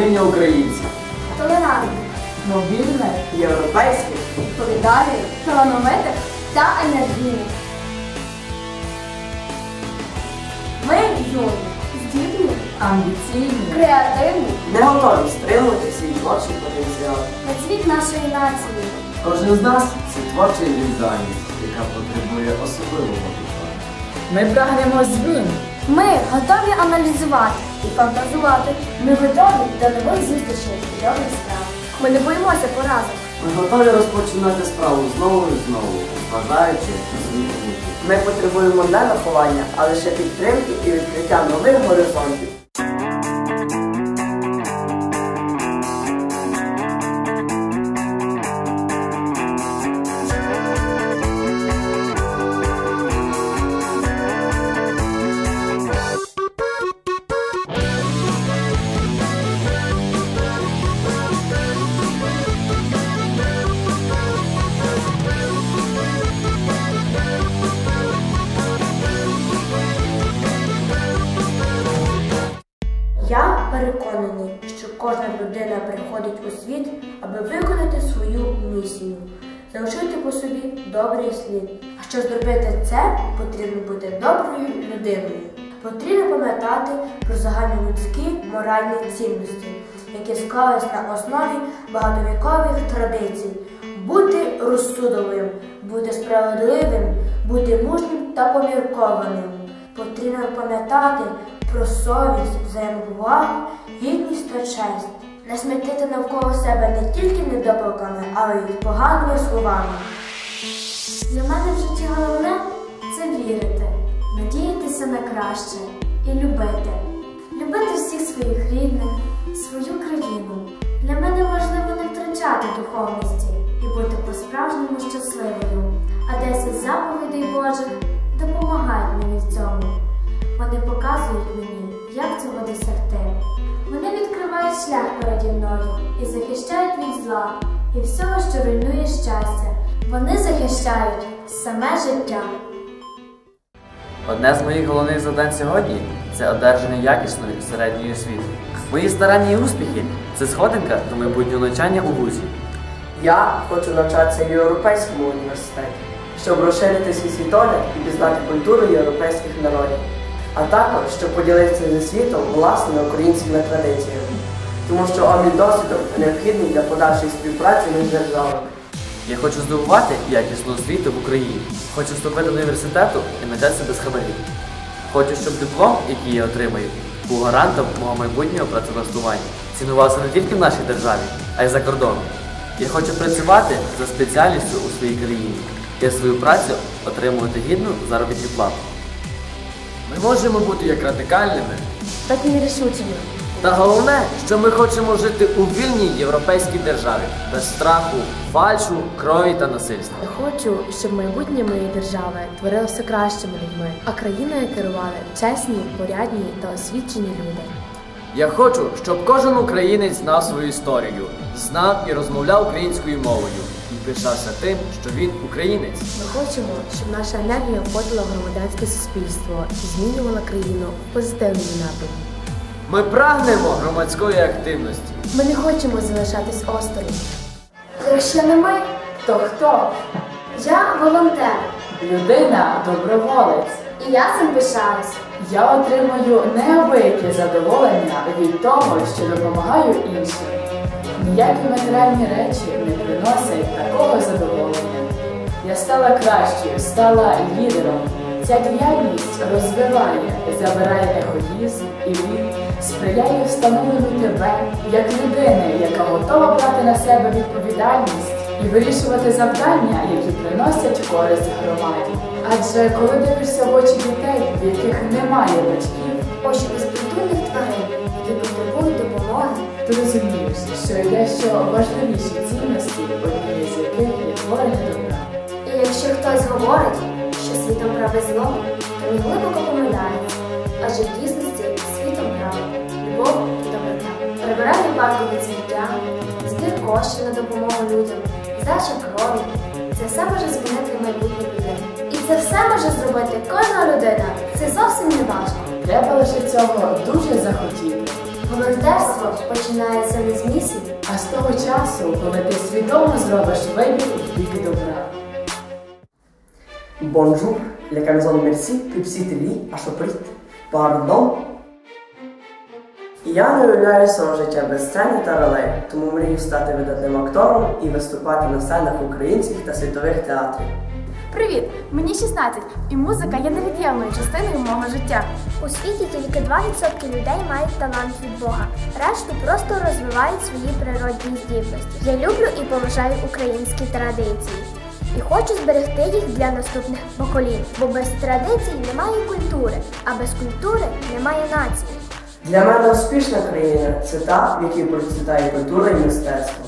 покоління українців. толерантних, Мобільне. Європейських. відповідальних, талановитих та енергійних. Ми юні, здібні, Амбіційні. креативні Не готові стримувати свій творчий потенціал. на цвіт нашої нації. Кожен з нас це творча індивідуальність, яка потребує особливого підходу. Ми прагнемо змін. Ми готові аналізувати і фантазувати. Ми готові до нових зустрічей і добрих справ. Ми не боїмося поразок. Ми готові розпочинати справу знову і знову, зважаючи помилки. Ми потребуємо не виховання, а лише підтримки і відкриття нових горизонтів. Я переконаний, що кожна людина приходить у світ, аби виконати свою місію, залишити по собі добрий слід. А щоб зробити це, потрібно бути доброю людиною. Потрібно пам'ятати про загальнолюдські моральні цінності, які склались на основі багатовікових традицій. Бути розсудовим, бути справедливим, бути мужнім та поміркованим. Потрібно пам'ятати про совість, взаємоповагу, гідність та честь. Не смітити навколо себе не тільки недопалками, але й поганими словами. Для мене в житті головне це вірити, надіятися на краще і любити. Любити всіх своїх рідних, свою країну. Для мене важливо не втрачати духовності і бути по-справжньому щасливою. А 10 заповідей Божих допомагають мені в цьому. Вони показують мені, як цього досягти. Вони відкривають шлях переді мною і захищають від зла і всього, що руйнує щастя. Вони захищають саме життя. Одне з моїх головних завдань сьогодні це одержання якісної середньої освіти. Мої старання і успіхи це сходинка до майбутнього навчання у вузі. Я хочу навчатися в Європейському університеті, щоб розширити свій світогляд і пізнати культуру європейських народів, а також щоб поділитися зі світом власними українськими традиціями, тому що обмін досвідом необхідний для подальшої співпраці між державами. Я хочу здобувати якісну освіту в Україні. Хочу вступити до університету і навчатися без хабарів. Хочу, щоб диплом, який я отримаю, був гарантом мого майбутнього працевлаштування. Цінувався не тільки в нашій державі, а й за кордоном. Я хочу працювати за спеціальністю у своїй країні і свою працю отримувати гідну заробітну плату. Ми можемо бути як радикальними. Так і нерішучими. Та головне, що ми хочемо жити у вільній європейській державі, без страху, фальшу, крові та насильства. Я хочу, щоб майбутнє моєї держави творилося кращими людьми, а країною керували чесні, порядні та освічені люди. Я хочу, щоб кожен українець знав свою історію, знав і розмовляв українською мовою і пишався тим, що він українець. Ми хочемо, щоб наша енергія входила в громадянське суспільство і змінювала країну в позитивному напрямі. Ми прагнемо громадської активності. Ми не хочемо залишатись осторонь. Якщо не ми, То хто? я волонтер, Людина доброволець. і я цим пишаюсь. Я отримую неабияке задоволення від того, що допомагаю іншим. Ніякі матеріальні речі не приносять такого задоволення. Я стала кращою, стала лідером. Ця діяльність розвиває, забирає егоїзм і він сприяє встановленню тебе як людини, яка готова брати на себе відповідальність і вирішувати завдання, які приносять користь громаді. Адже коли дивишся в очі дітей, в яких немає батьків, Очі безпритульних тварин, які потребують допомоги. ти розумієш, що є що важливіші цінності, однією з яких є творення добра. І якщо хтось говорить, що світом праве зло, то він глибоко помиляється. Адже в дійсності світом право, любов і доброта. Прибирання паркові цвіття, збір коштів на допомогу людям, здача крові. Це все може змінити майбутнє людей. І це все може зробити кожна людина. Це зовсім не важко. Треба лише цього дуже захотіти. Волонтерство починається не з місії, А з того часу, коли ти свідомо зробиш вибір у бік добра. Bonjour, les camisoles merci, піпсіти лі, а. Пардон. Я не уявляю свого життя без сцени та ролей, тому мрію стати видатним актором і виступати на сценах українських та світових театрів. Привіт! Мені 16, і музика є невід'ємною частиною мого життя. У світі тільки 2% людей мають талант від Бога. Решту просто розвивають свої природні здібності. Я люблю і поважаю українські традиції. І хочу зберегти їх для наступних поколінь, бо без традицій немає культури, а без культури немає нації. Для мене успішна країна це та, в якій процвітає культура і мистецтво.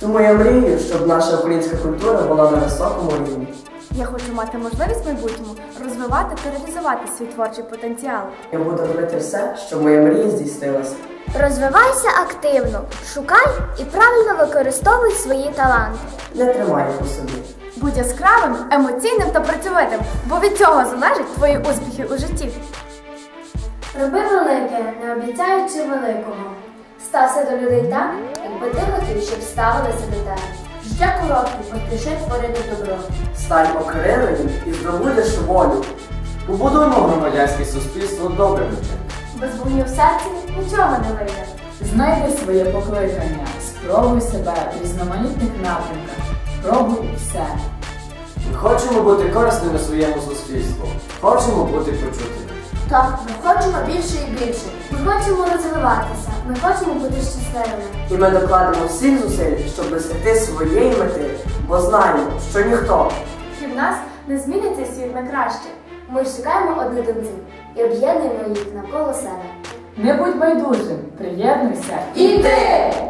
Тому я мрію, щоб наша українська культура була на високому рівні. Я хочу мати можливість в майбутньому розвивати та реалізувати свій творчий потенціал. Я буду робити все, щоб моя мрія здійснилася. Розвивайся активно, шукай і правильно використовуй свої таланти. Не тримай їх у собі. Будь яскравим, емоційним та працьовитим, бо від цього залежать твої успіхи у житті. Роби велике, не обіцяючи великого. Стався до людей так, якби ти хотів, щоб ставилися до тебе. Життя коротке, поспіши творити добро. Стань окриленим і здобудеш волю. Побудуємо громадянське суспільство добрим чином. Без вогню в серці нічого не вийде. Знайди своє покликання, спробуй себе в різноманітних напрямках, пробуй все. Ми хочемо бути корисними своєму суспільству. Хочемо бути почутими. Так, ми хочемо більше і більше. Ми хочемо розвиватися. Ми хочемо бути щасливими. І ми докладемо всіх зусиль, щоб досягти своєї мети, бо знаємо, що ніхто Крім нас не зміниться світ на краще. Ми шукаємо однодумців і об'єднуємо їх навколо себе. Не будь байдужим, приєднуйся І ти!